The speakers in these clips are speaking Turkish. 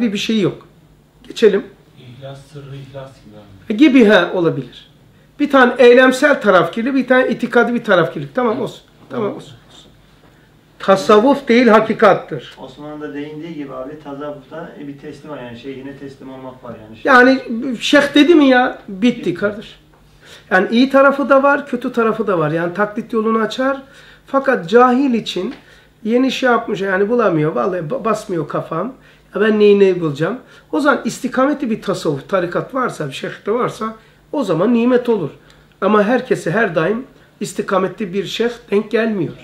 bir şey yok. Geçelim. İhlas, sırrı ihlas gibi. Gibi he olabilir. Bir tane eylemsel tarafkirlik, bir tane itikadi bir tarafkirlik. Tamam olsun. Tamam olsun. olsun. Tasavvuf değil hakikattır. Osman'ın da değindiği gibi abi tasavvufta bir teslim var yani şeyhine teslim olmak var yani. Yani şeyh dedi mi ya bitti kardeş. Yani iyi tarafı da var, kötü tarafı da var. Yani taklit yolunu açar. Fakat cahil için yeni şey yapmış yani bulamıyor. Vallahi ba- basmıyor kafam. Ya ben neyi neyi bulacağım. O zaman istikameti bir tasavvuf, tarikat varsa, bir şeyh de varsa o zaman nimet olur. Ama herkese her daim istikametli bir şeyh denk gelmiyor.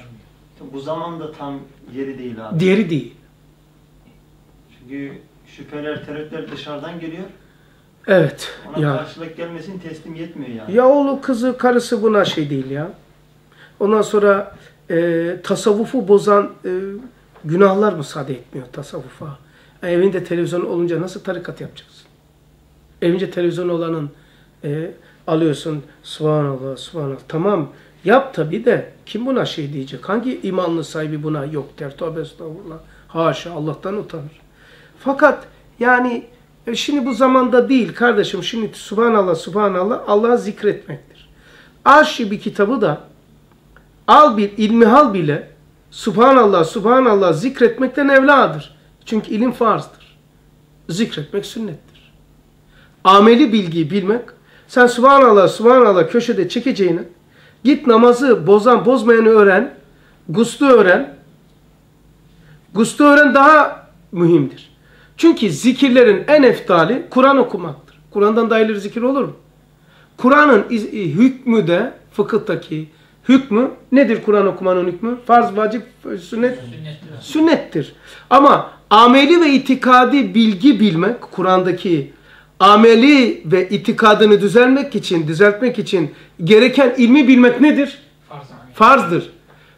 Bu zaman da tam yeri değil abi. Diğeri değil. Çünkü şüpheler, tereddütler dışarıdan geliyor. Evet. Ona Ya. karşılık gelmesin teslim yetmiyor yani. Ya oğlu kızı karısı buna şey değil ya. Ondan sonra e, tasavvufu bozan e, günahlar müsaade etmiyor tasavvufa. Evinde televizyon olunca nasıl tarikat yapacaksın? Evinde televizyon olanın e, alıyorsun subhanallah subhanallah tamam yap tabi de kim buna şey diyecek? Hangi imanlı sahibi buna yok der? Tövbe estağfurullah. Haşa Allah'tan utanır. Fakat yani e, şimdi bu zamanda değil kardeşim. Şimdi subhanallah subhanallah Allah'ı zikretmektir. Arşi bir kitabı da al bir ilmihal bile subhanallah subhanallah zikretmekten evladır. Çünkü ilim farzdır. Zikretmek sünnettir. Ameli bilgiyi bilmek sen subhanallah subhanallah köşede çekeceğini git namazı bozan bozmayanı öğren guslu öğren guslu öğren daha mühimdir. Çünkü zikirlerin en eftali Kur'an okumaktır. Kur'an'dan daha ileri zikir olur mu? Kur'an'ın iz- hükmü de fıkıhtaki hükmü nedir Kur'an okumanın hükmü? Farz, vacip, sünnet, Sünnettir. sünnettir. Ama ameli ve itikadi bilgi bilmek, Kur'an'daki ameli ve itikadını düzeltmek için, düzeltmek için gereken ilmi bilmek nedir? Farz. Farzdır.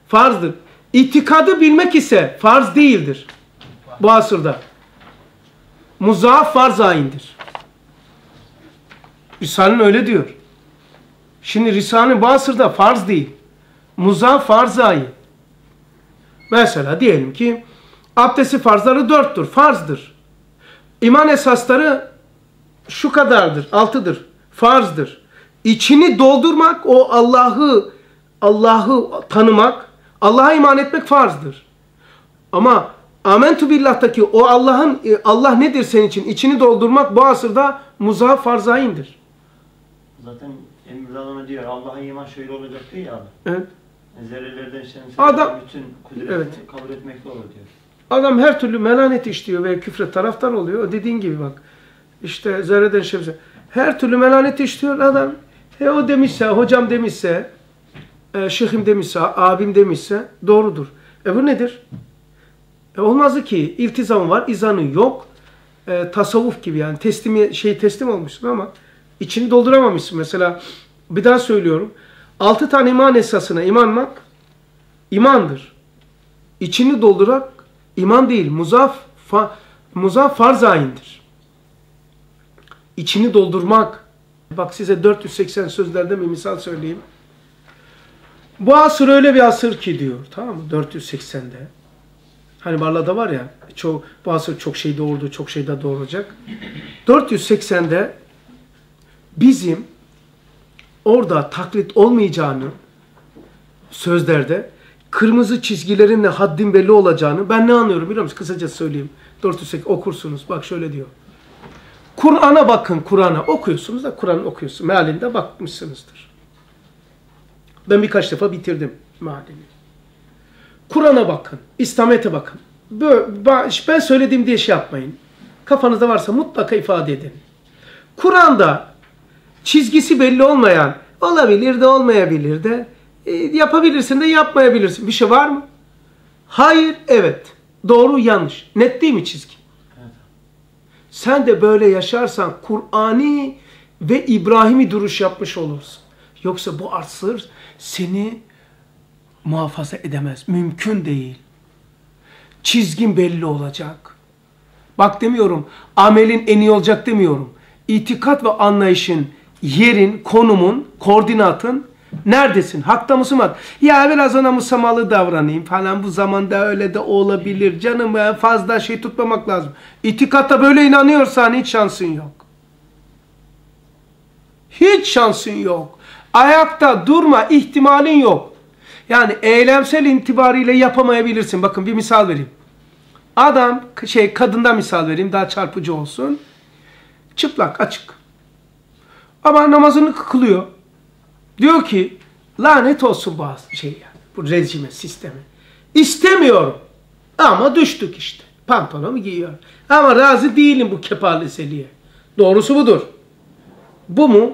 Farzdır. İtikadı bilmek ise farz değildir. Bu asırda. Muzaaf farz ayindir. Risale'nin öyle diyor. Şimdi Risale'nin bu asırda farz değil. Muzaaf farz ayin. Mesela diyelim ki abdesti farzları dörttür. Farzdır. İman esasları şu kadardır. Altıdır. Farzdır. İçini doldurmak o Allah'ı Allah'ı tanımak, Allah'a iman etmek farzdır. Ama Amentu billah'taki o Allah'ın e, Allah nedir senin için? İçini doldurmak bu asırda muzaf farzayindir. Zaten Adam'a diyor Allah'a iman şöyle olacak diyor ya. Evet. Zerrelerden şemsiye Adam- bütün kudretini Evet. kabul etmekle olur diyor. Adam her türlü melanet işliyor ve küfre taraftar oluyor. O dediğin gibi bak. İşte zerreden şemsiye. Her türlü melanet işliyor adam. E o demişse, hocam demişse, e, şeyhim demişse, abim demişse doğrudur. E bu nedir? E olmazdı ki. İltizamı var, izanı yok. E, tasavvuf gibi yani teslimi, şey teslim olmuşsun ama içini dolduramamışsın. Mesela bir daha söylüyorum. Altı tane iman esasına inanmak imandır. İçini doldurak iman değil, muzaf, fa, muzaf farz ayindir. İçini doldurmak. Bak size 480 sözlerden bir misal söyleyeyim. Bu asır öyle bir asır ki diyor. Tamam mı? 480'de. Hani Barla'da var ya, çok, bu asır çok şey doğurdu, çok şey de doğuracak. 480'de bizim orada taklit olmayacağını sözlerde kırmızı çizgilerinle haddin belli olacağını ben ne anlıyorum biliyor musunuz? Kısaca söyleyeyim. 480 okursunuz. Bak şöyle diyor. Kur'an'a bakın Kur'an'a. Okuyorsunuz da Kur'an okuyorsun. Mealinde bakmışsınızdır. Ben birkaç defa bitirdim mealini. Kur'an'a bakın. İslamiyet'e bakın. Ben söylediğim diye şey yapmayın. Kafanızda varsa mutlaka ifade edin. Kur'an'da çizgisi belli olmayan, olabilir de olmayabilir de, e, yapabilirsin de yapmayabilirsin. Bir şey var mı? Hayır, evet. Doğru, yanlış. Net değil mi çizgi? Evet. Sen de böyle yaşarsan Kur'ani ve İbrahim'i duruş yapmış olursun. Yoksa bu asır seni muhafaza edemez. Mümkün değil. Çizgin belli olacak. Bak demiyorum, amelin en iyi olacak demiyorum. İtikat ve anlayışın, yerin, konumun, koordinatın Neredesin? Hakta mısın? Bak, Ya biraz ona musamalı davranayım falan. Bu zamanda öyle de olabilir. Canım ya fazla şey tutmamak lazım. İtikatta böyle inanıyorsan hiç şansın yok. Hiç şansın yok. Ayakta durma ihtimalin yok. Yani eylemsel itibariyle yapamayabilirsin. Bakın bir misal vereyim. Adam şey kadından misal vereyim daha çarpıcı olsun. Çıplak açık. Ama namazını kılıyor. Diyor ki lanet olsun bu şey yani, bu rejime, sisteme. İstemiyorum. Ama düştük işte. Pantolonu giyiyor. Ama razı değilim bu kepaleseliğe. Doğrusu budur. Bu mu?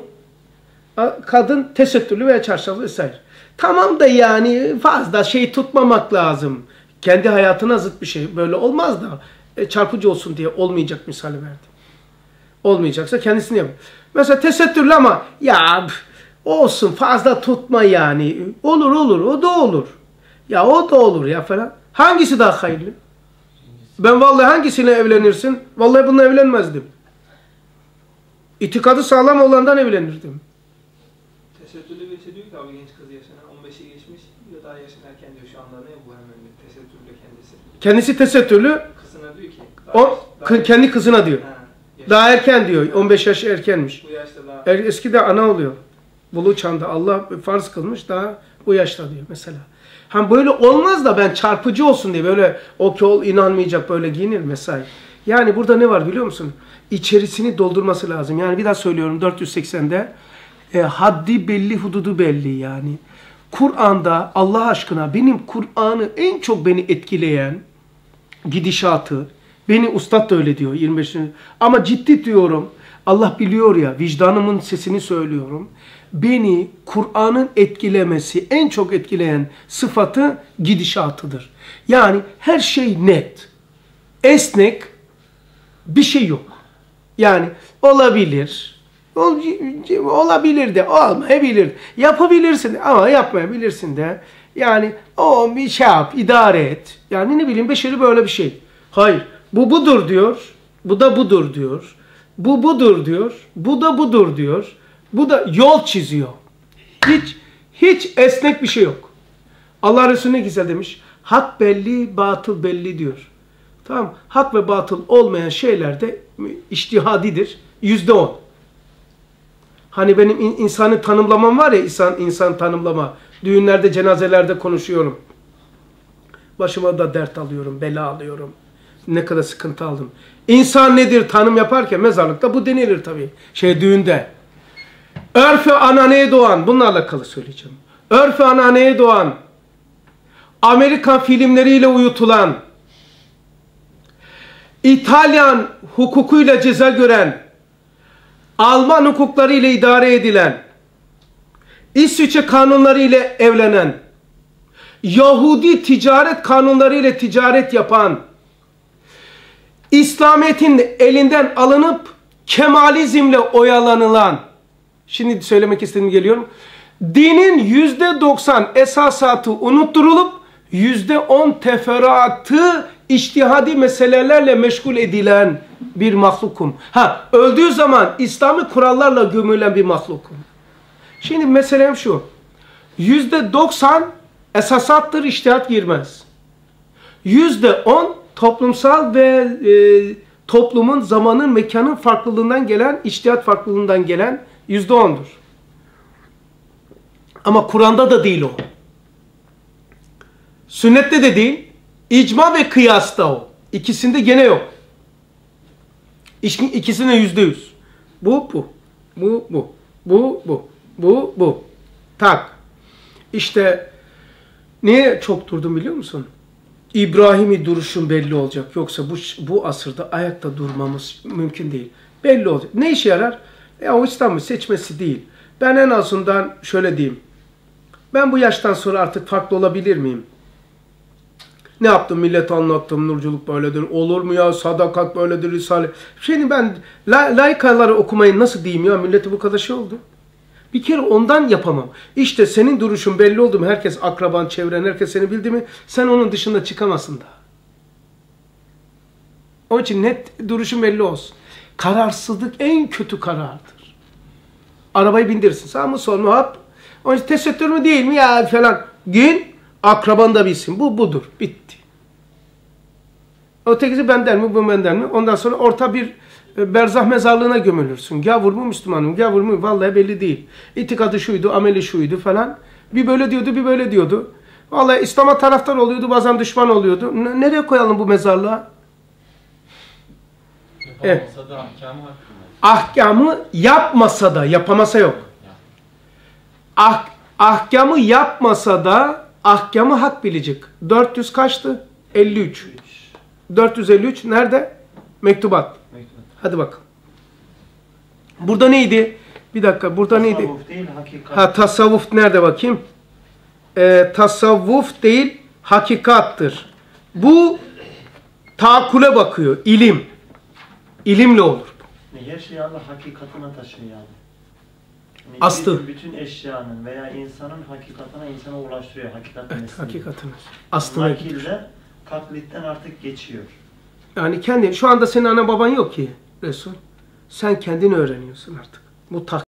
Kadın tesettürlü veya çarşaflı vesaire. Tamam da yani fazla şey tutmamak lazım. Kendi hayatına zıt bir şey. Böyle olmaz da e, çarpıcı olsun diye olmayacak misali verdi. Olmayacaksa kendisini yap. Mesela tesettürlü ama ya olsun fazla tutma yani. Olur olur o da olur. Ya o da olur ya falan. Hangisi daha hayırlı? Ben vallahi hangisiyle evlenirsin? Vallahi bununla evlenmezdim. İtikadı sağlam olandan evlenirdim. Tesettürlü birisi diyor ki abi genç kız yaşına 15'i geçmiş ya daha yaşın erken diyor şu anda ne bu hemen tesettürlü kendisi. Kendisi tesettürlü. Kızına diyor ki. O kendi kızına diyor. Ha, Daha erken diyor. 15 yaş erkenmiş. Bu yaşta daha. Er, eskide ana oluyor. Bulu çağında Allah farz kılmış daha bu yaşta diyor mesela. Hani böyle olmaz da ben çarpıcı olsun diye böyle o ki ol inanmayacak böyle giyinir mesai. Yani burada ne var biliyor musun? İçerisini doldurması lazım. Yani bir daha söylüyorum 480'de e, haddi belli hududu belli yani. Kur'an'da Allah aşkına benim Kur'an'ı en çok beni etkileyen gidişatı, beni ustad da öyle diyor 25. Ama ciddi diyorum Allah biliyor ya vicdanımın sesini söylüyorum. Beni Kur'an'ın etkilemesi en çok etkileyen sıfatı gidişatıdır. Yani her şey net, esnek bir şey yok. Yani olabilir, ol- olabilir de olmayabilir. Yapabilirsin ama yapmayabilirsin de. Yani o bir şey yap, idare et. Yani ne bileyim beşeri böyle bir şey. Hayır, bu budur diyor, bu da budur diyor. Bu budur diyor, bu da budur diyor. Bu da yol çiziyor. Hiç hiç esnek bir şey yok. Allah Resulü ne güzel demiş. Hak belli, batıl belli diyor. Tamam Hak ve batıl olmayan şeyler de iştihadidir. Yüzde on. Hani benim in- insanı tanımlamam var ya insan insan tanımlama. Düğünlerde, cenazelerde konuşuyorum. Başıma da dert alıyorum, bela alıyorum. Ne kadar sıkıntı aldım. İnsan nedir tanım yaparken mezarlıkta bu denilir tabii. Şey düğünde. Örfü ananeye doğan, bununla alakalı söyleyeceğim. Örfü ananeye doğan, Amerikan filmleriyle uyutulan, İtalyan hukukuyla ceza gören, Alman hukukları ile idare edilen, İsviçre kanunları ile evlenen, Yahudi ticaret kanunları ile ticaret yapan, İslamiyet'in elinden alınıp Kemalizmle oyalanılan, şimdi söylemek istediğim geliyorum, dinin yüzde doksan esasatı unutturulup yüzde on teferruatı iştihadi meselelerle meşgul edilen bir mahlukum. Ha öldüğü zaman İslami kurallarla gömülen bir mahlukum. Şimdi meselem şu. Yüzde doksan esasattır iştihat girmez. Yüzde on toplumsal ve e, toplumun zamanın mekanın farklılığından gelen, iştihat farklılığından gelen yüzde ondur. Ama Kur'an'da da değil o. Sünnette de değil. İcma ve kıyasta o. İkisinde gene yok. İkisine yüzde yüz. Bu bu. Bu bu. Bu bu. Bu bu. Tak. İşte niye çok durdum biliyor musun? İbrahim'i duruşun belli olacak. Yoksa bu bu asırda ayakta durmamız mümkün değil. Belli olacak. Ne işe yarar? Ya o İslam'ı seçmesi değil. Ben en azından şöyle diyeyim. Ben bu yaştan sonra artık farklı olabilir miyim? Ne yaptım? Millete anlattım. Nurculuk böyledir. Olur mu ya? Sadakat böyledir. Risale. Şimdi ben la, laikaları okumayı nasıl diyeyim ya? Millete bu kadar şey oldu. Bir kere ondan yapamam. İşte senin duruşun belli oldu mu? Herkes akraban, çevren, herkes seni bildi mi? Sen onun dışında çıkamazsın da. Onun için net duruşun belli olsun. Kararsızlık en kötü karardır. Arabayı bindirirsin. Sağ mı sol mu hop. Onun için tesettür mü değil mi ya falan. Gün akraban da bilsin. Bu budur. Bitti. Ötekisi benden mi bu benden mi? Ondan sonra orta bir berzah mezarlığına gömülürsün. Gavur mu Müslümanım? Gavur mu? Vallahi belli değil. İtikadı şuydu, ameli şuydu falan. Bir böyle diyordu, bir böyle diyordu. Vallahi İslam'a taraftar oluyordu, bazen düşman oluyordu. N- nereye koyalım bu mezarlığa? Evet. Ahkamı ahkamı yapmasa da yapamasa yok. Ah, ahkamı yapmasa da ahkamı hak bilecek. 400 kaçtı? 53. 453 nerede? Mektubat. Hadi bakalım. Burada neydi? Bir dakika burada neydi? Tasavvuf değil, hakikat. Ha tasavvuf nerede bakayım? Ee, tasavvuf değil hakikattır. Bu taakule bakıyor. ilim. İlimle olur. Her şeyi Allah hakikatine taşıyor yani. Yani Aslı. Bütün, eşyanın veya insanın hakikatine insana ulaştırıyor. Hakikat Evet, nesli. hakikatiniz. Aslına. Nakilde taklitten artık geçiyor. Yani kendin, şu anda senin ana baban yok ki Resul. Sen kendin öğreniyorsun artık. Bu tak